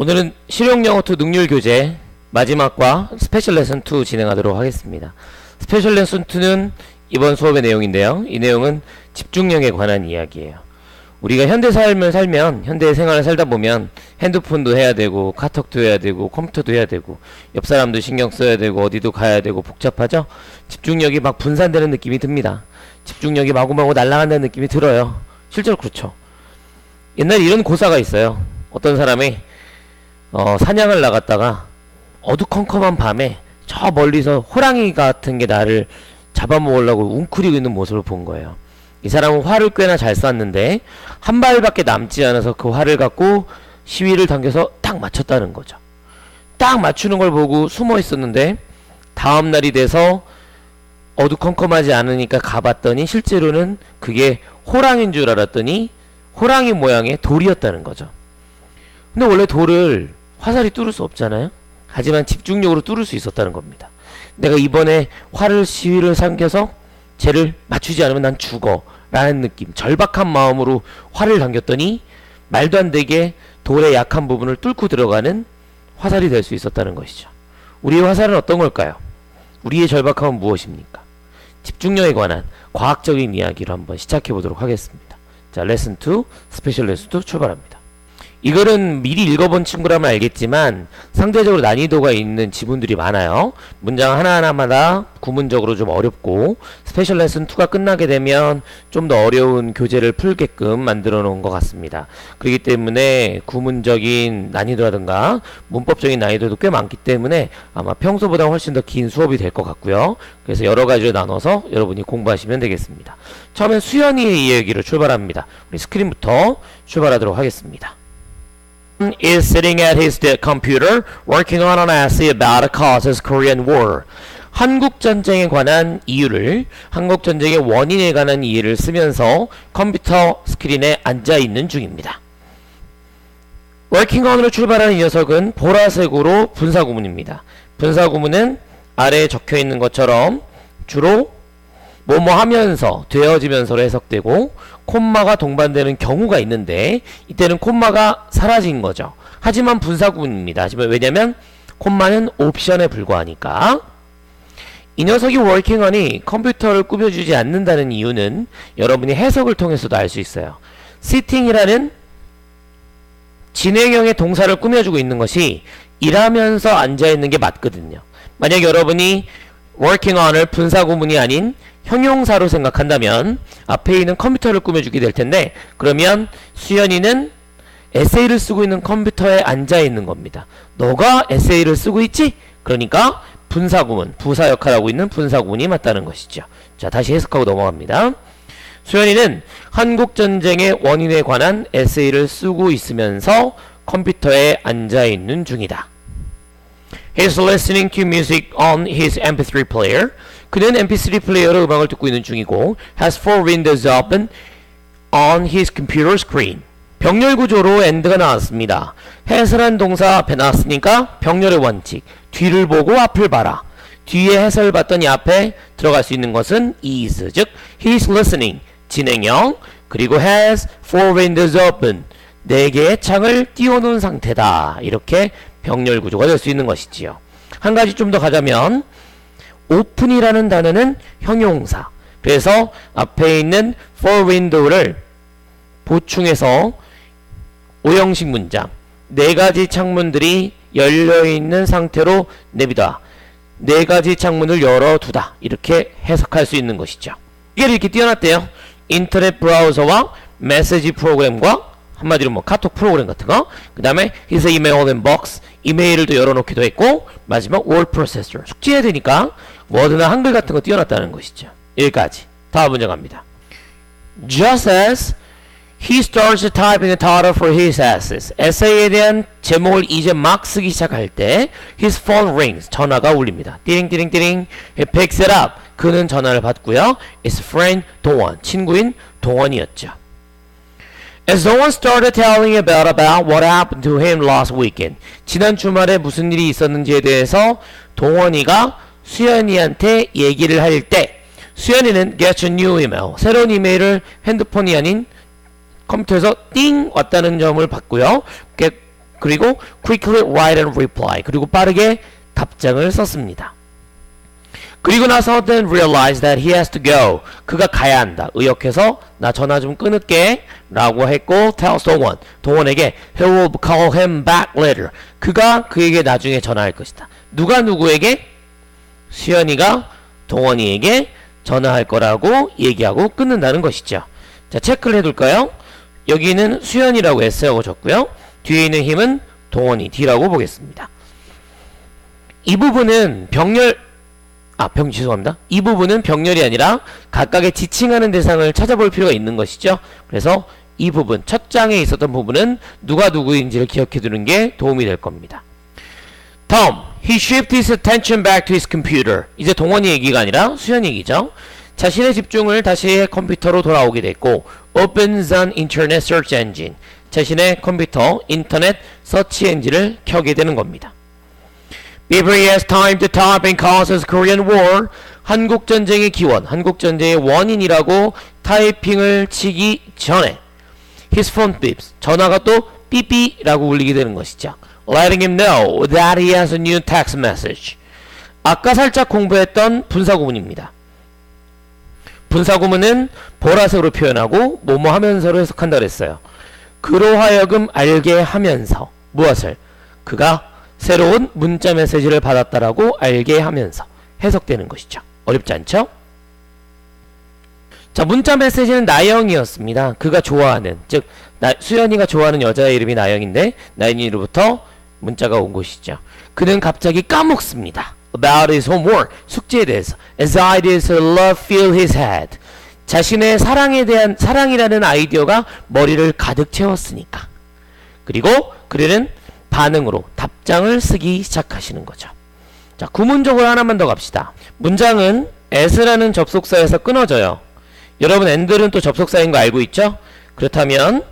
오늘은 실용 영어 2 능률 교재 마지막과 스페셜 레슨 2 진행하도록 하겠습니다. 스페셜 레슨 2는 이번 수업의 내용인데요. 이 내용은 집중력에 관한 이야기예요. 우리가 현대 삶을 살면 현대 생활을 살다 보면 핸드폰도 해야 되고 카톡도 해야 되고 컴퓨터도 해야 되고 옆 사람도 신경 써야 되고 어디도 가야 되고 복잡하죠? 집중력이 막 분산되는 느낌이 듭니다. 집중력이 마구마구 날아간다는 느낌이 들어요. 실제로 그렇죠. 옛날에 이런 고사가 있어요. 어떤 사람이 어, 사냥을 나갔다가 어두컴컴한 밤에 저 멀리서 호랑이 같은 게 나를 잡아먹으려고 웅크리고 있는 모습을 본 거예요. 이 사람은 활을 꽤나 잘 쐈는데 한 발밖에 남지 않아서 그 활을 갖고 시위를 당겨서 딱 맞췄다는 거죠. 딱 맞추는 걸 보고 숨어 있었는데 다음 날이 돼서 어두컴컴하지 않으니까 가봤더니 실제로는 그게 호랑인 줄 알았더니 호랑이 모양의 돌이었다는 거죠. 근데 원래 돌을 화살이 뚫을 수 없잖아요. 하지만 집중력으로 뚫을 수 있었다는 겁니다. 내가 이번에 활을 시위를 삼켜서 쟤를 맞추지 않으면 난 죽어 라는 느낌 절박한 마음으로 활을 당겼더니 말도 안 되게 돌의 약한 부분을 뚫고 들어가는 화살이 될 수 있었다는 것이죠. 우리의 화살은 어떤 걸까요? 우리의 절박함은 무엇입니까? 집중력에 관한 과학적인 이야기로 한번 시작해 보도록 하겠습니다. 자, 레슨 2, 스페셜 레슨 2 출발합니다. 이거는 미리 읽어본 친구라면 알겠지만 상대적으로 난이도가 있는 지문들이 많아요. 문장 하나하나마다 구문적으로 좀 어렵고 스페셜 레슨 2가 끝나게 되면 좀 더 어려운 교재를 풀게끔 만들어 놓은 것 같습니다. 그렇기 때문에 구문적인 난이도라든가 문법적인 난이도도 꽤 많기 때문에 아마 평소보다 훨씬 더 긴 수업이 될 것 같고요. 그래서 여러 가지로 나눠서 여러분이 공부하시면 되겠습니다. 처음엔 수연이의 이야기로 출발합니다. 우리 스크린부터 출발하도록 하겠습니다. Is sitting at his computer working on an essay about the causes Korean War. 한국 전쟁에 관한 이유를 한국 전쟁의 원인에 관한 이유를 쓰면서 컴퓨터 스크린에 앉아 있는 중입니다. working on으로 출발하는 이 녀석은 보라색으로 분사 구문입니다. 분사 구문은 아래에 적혀 있는 것처럼 주로 뭐뭐 하면서 되어지면서로 해석되고 콤마가 동반되는 경우가 있는데 이때는 콤마가 사라진 거죠. 하지만 분사구문입니다. 하지만 왜냐면 콤마는 옵션에 불과하니까 이 녀석이 워킹언이 컴퓨터를 꾸며주지 않는다는 이유는 여러분이 해석을 통해서도 알 수 있어요. 시팅이라는 진행형의 동사를 꾸며주고 있는 것이 일하면서 앉아있는 게 맞거든요. 만약 여러분이 working on을 분사구문이 아닌 형용사로 생각한다면 앞에 있는 컴퓨터를 꾸며주게 될 텐데 그러면 수연이는 에세이를 쓰고 있는 컴퓨터에 앉아 있는 겁니다. 너가 에세이를 쓰고 있지? 그러니까 분사구문, 부사 역할하고 있는 분사구문이 맞다는 것이죠. 자, 다시 해석하고 넘어갑니다. 수연이는 한국전쟁의 원인에 관한 에세이를 쓰고 있으면서 컴퓨터에 앉아 있는 중이다. He's listening to music on his MP3 player. 그는 MP3 플레이어로 음악을 듣고 있는 중이고 has four windows open on his computer screen. 병렬 구조로 and가 나왔습니다. 해설한 동사 앞에 나왔으니까 병렬의 원칙. 뒤를 보고 앞을 봐라. 뒤에 해설 봤더니 앞에 들어갈 수 있는 것은 is, 즉 he's listening, 진행형, 그리고 has four windows open, 네 개의 창을 띄워놓은 상태다. 이렇게 병렬 구조가 될 수 있는 것이지요. 한 가지 좀 더 가자면 오픈이라는 단어는 형용사. 그래서 앞에 있는 for window를 보충해서 오형식 문장 네 가지 창문들이 열려 있는 상태로 내비다. 네 가지 창문을 열어두다. 이렇게 해석할 수 있는 것이죠. 이게 이렇게 띄어놨대요. 인터넷 브라우저와 메시지 프로그램과 한마디로 뭐 카톡 프로그램 같은 거. 그 다음에 his email inbox 이메일을 또 열어놓기도 했고 마지막 word processor 숙지해야 되니까 워드나 한글 같은 거 띄워놨다는 것이죠. 여기까지. 다음 문제 갑니다. Just as he starts typing the title for his essays. 에세이에 대한 제목을 이제 막 쓰기 시작할 때 his phone rings. 전화가 울립니다. 띠링띠링띠링. He picks it up. 그는 전화를 받고요. It's friend 동원. 친구인 동원이었죠. As Doan started telling about about what happened to him last weekend. 지난 주말에 무슨 일이 있었는지에 대해서 동원이가 수연이한테 얘기를 할 때 수연이는 gets a new email. 새로운 이메일을 핸드폰이 아닌 컴퓨터에서 띵 왔다는 점을 봤고요. 그 그리고 quickly write and reply. 그리고 빠르게 답장을 썼습니다. 그리고 나서 then realize that he has to go. 그가 가야 한다. 의역해서 나 전화 좀 끊을게 라고 했고 tells 동원. 동원에게 he will call him back later. 그가 그에게 나중에 전화할 것이다. 누가 누구에게? 수연이가 동원이에게 전화할 거라고 얘기하고 끊는다는 것이죠. 자, 체크를 해둘까요? 여기는 수연이라고 S라고 적고요. 뒤에 있는 힘은 동원이 D라고 보겠습니다. 이 부분은 병렬 아, 병 죄송합니다. 이 부분은 병렬이 아니라 각각의 지칭하는 대상을 찾아볼 필요가 있는 것이죠. 그래서 이 부분, 첫 장에 있었던 부분은 누가 누구인지를 기억해 두는 게 도움이 될 겁니다. 다음, he shifted his attention back to his computer. 이제 동원이 얘기가 아니라 수현 얘기죠. 자신의 집중을 다시 컴퓨터로 돌아오게 됐고, opens an internet search engine. 자신의 컴퓨터 인터넷 서치 엔진을 켜게 되는 겁니다. He has time to type and causes Korean War, 한국 전쟁의 기원, 한국 전쟁의 원인이라고 타이핑을 치기 전에 his phone beeps, 전화가 또 삐삐라고 울리게 되는 것이죠. Letting him know that he has a new text message. 아까 살짝 공부했던 분사구문입니다. 분사구문은 보라색으로 표현하고 뭐뭐 하면서로 해석한다 그랬어요. 그로 하여금 알게 하면서 무엇을 그가 새로운 문자 메시지를 받았다라고 알게 하면서 해석되는 것이죠. 어렵지 않죠? 자, 문자 메시지는 나영이었습니다. 그가 좋아하는, 즉, 나, 수연이가 좋아하는 여자의 이름이 나영인데, 나영이로부터 문자가 온 것이죠. 그는 갑자기 까먹습니다. About his homework, 숙제에 대해서. Anxieties of love fill his head. 자신의 사랑에 대한, 사랑이라는 아이디어가 머리를 가득 채웠으니까. 그리고 그는 반응으로 답장을 쓰기 시작하시는 거죠. 자, 구문적으로 하나만 더 갑시다. 문장은 as라는 접속사에서 끊어져요. 여러분 and는 또 접속사인 거 알고 있죠? 그렇다면